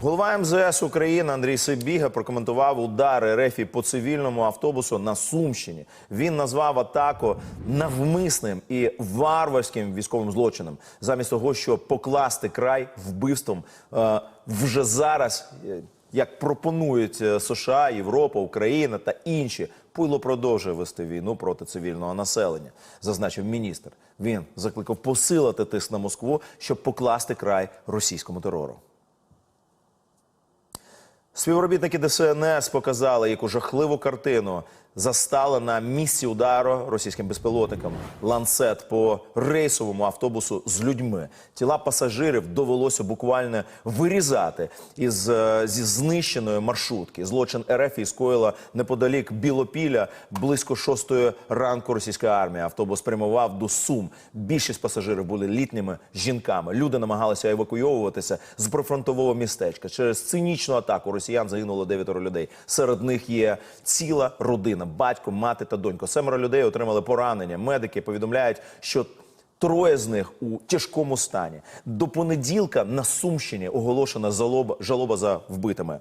Голова МЗС України Андрій Сибіга прокоментував удари РФ по цивільному автобусу на Сумщині. Він назвав атаку навмисним і варварським військовим злочином, замість того, щоб покласти край вбивством е, вже зараз. е, Як пропонують е, США, Європа, Україна та інші, Пуйло продовжує вести війну проти цивільного населення, зазначив міністр. Він закликав посилити тиск на Москву, щоб покласти край російському терору. Співробітники ДСНС показали, яку жахливу картину застали на місці удару російським безпілотником ланцет по рейсовому автобусу з людьми. Тіла пасажирів довелося буквально вирізати із е, зі знищеної маршрутки. Злочин РФ і скоїла неподалік Білопілля близько шостої ранку. Російська армія автобус прямував до Сум. Більшість пасажирів були літніми жінками. Люди намагалися евакуйовуватися з прифронтового містечка. Через цинічну атаку росіян загинуло дев'ятеро людей. Серед них є ціла родина: батько, мати та донько. Семеро людей отримали поранення. Медики повідомляють, що Троє з них у тяжкому стані. До понеділка на Сумщині оголошена жалоба, жалоба за вбитими.